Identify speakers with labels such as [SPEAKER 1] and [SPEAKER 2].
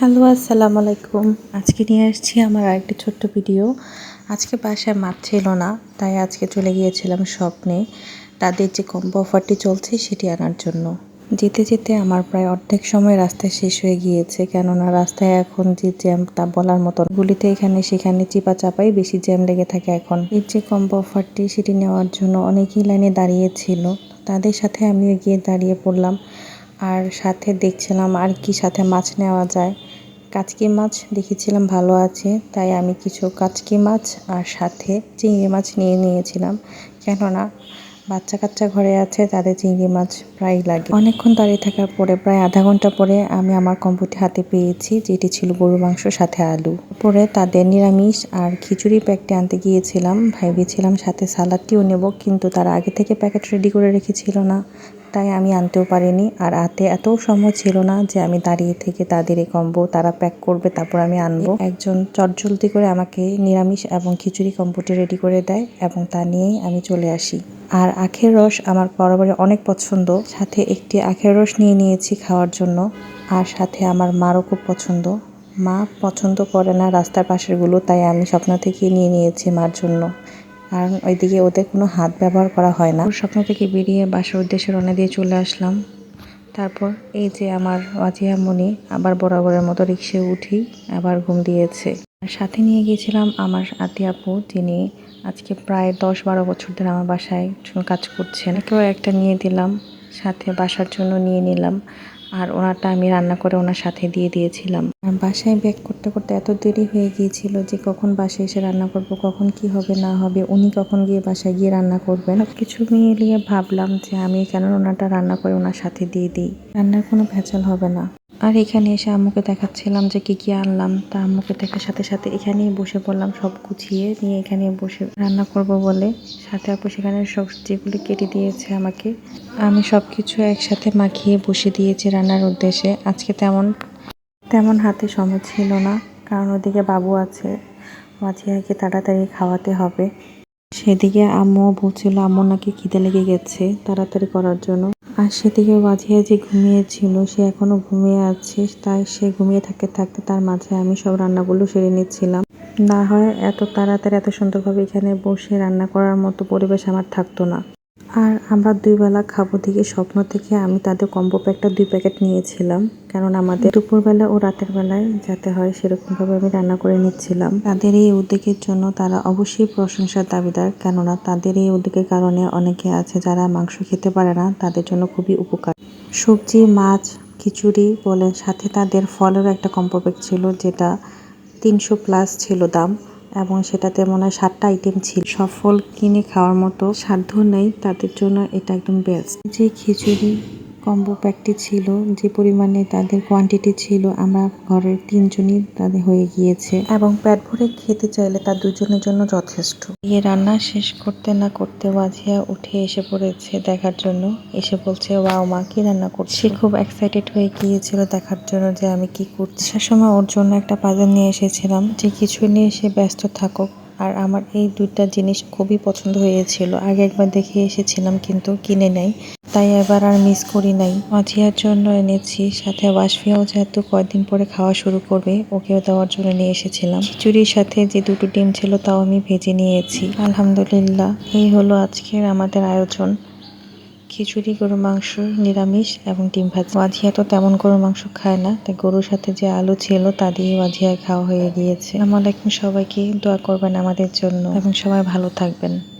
[SPEAKER 1] Hello আসসালামু আলাইকুম আজকে নিয়ে আসছি আমার আরেকটি ছোট্ট ভিডিও। আজকে বাসায় মাছ ছিল না, তাই আজকে চলে গিয়েছিলাম স্বপ্নে। তাদের যে কম্বো অফারটি চলছে, সেটি আনার জন্য। যেতে যেতে আমার প্রায় অর্ধেক সময় রাস্তায় শেষ হয়ে গিয়েছে, কেননা রাস্তায় এখন যে জ্যাম তা বলার মতন গুলিতে এখানে সেখানে চিপা চাপাই বেশি জ্যাম লেগে থাকে এখন। এর যে কম্বো অফারটি সেটি নেওয়ার জন্য অনেকেই লাইনে দাঁড়িয়েছিল তাদের সাথে আমিও গিয়ে দাঁড়িয়ে পড়লাম। আর সাথে দেখছিলাম আর কি সাথে মাছ নেওয়া যায়। কাচকি মাছ দেখেছিলাম, ভালো আছে। তাই আমি কিছু কাচকি মাছ আর সাথে চিংড়ি মাছ নিয়ে নিয়েছিলাম। কেননা বাচ্চা কাচ্চা ঘরে আছে, তাদের চিংড়ি মাছ প্রায় লাগে। অনেকক্ষণ দাঁড়িয়ে থাকার পরে, প্রায় আধা ঘণ্টা পরে আমি আমার কম্পুটি হাতে পেয়েছি, যেটি ছিল গরু মাংস, সাথে আলু। পরে তাদের নিরামিষ আর খিচুড়ি প্যাকটি আনতে গিয়েছিলাম। ভেবেছিলাম সাথে সালাদটিও নেব, কিন্তু তারা আগে থেকে প্যাকেট রেডি করে রেখেছিল না। তাই আমি আনতেও পারিনি, আর হাতে এত সময় ছিল না যে আমি দাঁড়িয়ে থেকে তাদের এই কম্বো তারা প্যাক করবে, তারপর আমি আনব। একজন চটজলদি করে আমাকে নিরামিষ এবং খিচুড়ি কম্বোটি রেডি করে দেয় এবং তা নিয়েই আমি চলে আসি। আর আখের রস আমার বরাবরই অনেক পছন্দ। সাথে একটি আখের রস নিয়ে নিয়েছি খাওয়ার জন্য। আর সাথে আমার মারও খুব পছন্দ। মা পছন্দ করে না রাস্তার পাশেরগুলো তাই আমি স্বপ্ন থেকে নিয়ে নিয়েছি মার জন্য। কারণ ওইদিকে ওদের কোনো হাত ব্যবহার করা হয় না। স্বপ্ন থেকে বেরিয়ে বাসার উদ্দেশ্যে রওনা দিয়ে চলে আসলাম। তারপর এই যে আমার অজিয়া মনি আবার বরাবরের মতো রিক্সে উঠি আবার ঘুম দিয়েছে। সাথে নিয়ে গিয়েছিলাম আমার আতি আপু, যিনি আজকে প্রায় দশ বারো বছর ধরে আমার বাসায় কাজ করছেন। কেউ একটা নিয়ে দিলাম, সাথে বাসার জন্য নিয়ে নিলাম, আর ওনারটা আমি রান্না করে ওনার সাথে দিয়ে দিয়েছিলাম। বাসায় ব্যাক করতে করতে এত দেরি হয়ে গিয়েছিল যে কখন বাসায় এসে রান্না করব, কখন কি হবে, না হবে, উনি কখন গিয়ে বাসায় গিয়ে রান্না করবেন? সব কিছু মিলিয়ে ভাবলাম যে আমি কেন ওনারটা রান্না করে ওনার সাথে দিয়ে দিই। রান্নার কোনো ভেজাল হবে না। আর এখানে এসে আম্মুকে দেখাচ্ছিলাম যে কি কি আনলাম। তা আম্মুকে দেখার সাথে সাথে এখানেই বসে পড়লাম, সব গুছিয়ে নিয়ে এখানে বসে রান্না করব বলে। সাথে আপু সেখানে সবজিগুলি কেটে দিয়েছে আমাকে। আমি সব কিছু একসাথে মাখিয়ে বসে দিয়েছি রান্নার উদ্দেশ্যে। আজকে তেমন তেমন হাতে সময় ছিল না, কারণ ওদিকে বাবু আছে। মাঝিয়াকে তাড়াতাড়ি খাওয়াতে হবে। সেদিকে আম্মু বলছিল আম্মু নাকি খিদে লেগে গেছে, তাড়াতাড়ি করার জন্য। আর সেদিকে বাজিয়া যে ঘুমিয়েছিল, সে এখনও ঘুমিয়ে আছে। তাই সে ঘুমিয়ে থাকতে থাকতে তার মাঝে আমি সব রান্নাগুলো সেরে নিচ্ছিলাম। না হয় এত তাড়াতাড়ি, এত সুন্দরভাবে এখানে বসে রান্না করার মতো পরিবেশ আমার থাকতো না। আর আমরা দুই বেলা খাব দিকে স্বপ্ন থেকে আমি তাদের কম্বো প্যাকটা দুই প্যাকেট নিয়েছিলাম। কারণ আমাদের দুপুরবেলা ও রাতের বেলায় যাতে হয় সেরকমভাবে আমি রান্না করে নিচ্ছিলাম। তাদের এই উদ্যোগের জন্য তারা অবশ্যই প্রশংসার দাবিদার, কেননা তাদের এই উদ্যোগের কারণে অনেকে আছে যারা মাংস খেতে পারে না, তাদের জন্য খুবই উপকার। সবজি, মাছ, খিচুড়ি বলেন, সাথে তাদের ফলেরও একটা কম্বো প্যাক ছিল যেটা তিনশো প্লাস ছিল দাম। এবং সেটাতে মনে হয় সাতটা আইটেম ছিল। সফল কিনে খাওয়ার মতো সাধ্য নেই তাদের জন্য এটা একদম বেস্ট যে খিচুড়ি কম্বো প্যাকটি ছিল, যে পরিমাণে তাদের কোয়ান্টিটি ছিল, আমরা ঘরের তিনজনই তাদের হয়ে গিয়েছে। এবং পেট ভরে খেতে চাইলে তার দুজনের জন্য যথেষ্ট। এই রান্না শেষ করতে না করতে ওয়াজিয়া উঠে এসে পড়েছে দেখার জন্য। এসে বলছে, ওয়াও, মা, কি রান্না করছে? সে খুব এক্সাইটেড হয়ে গিয়েছিল দেখার জন্য যে আমি কি করছি। সে সময় ওর জন্য একটা পাজল নিয়ে এসেছিলাম, যে কিছু নিয়ে সে ব্যস্ত থাকুক। আর আমার এই দুইটা জিনিস খুবই পছন্দ হয়েছিল। আগে একবার দেখে এসেছিলাম, কিন্তু কিনে নেই। তাই এবার আর মিস করি নাই। মাঝিয়ার জন্য এনেছি, সাথে ওয়াশফিয়াও যেহেতু কয়েকদিন পরে খাওয়া শুরু করবে, ওকেও দেওয়ার জন্য নিয়ে এসেছিলাম। খিচুড়ির সাথে যে দুটো ডিম ছিল তাও আমি ভেজে নিয়েছি। আলহামদুলিল্লাহ, এই হলো আজকের আমাদের আয়োজন। খিচুড়ি গরু মাংস, নিরামিষ এবং ডিম ভাজি। ওয়াজিয়া তো তেমন গরুর মাংস খায় না, তাই গরুর সাথে যে আলু ছিল তা দিয়ে ওয়াজিয়া খাওয়া হয়ে গিয়েছে। আমার এখন সবাইকে, দোয়া করবেন আমাদের জন্য এবং সবাই ভালো থাকবেন।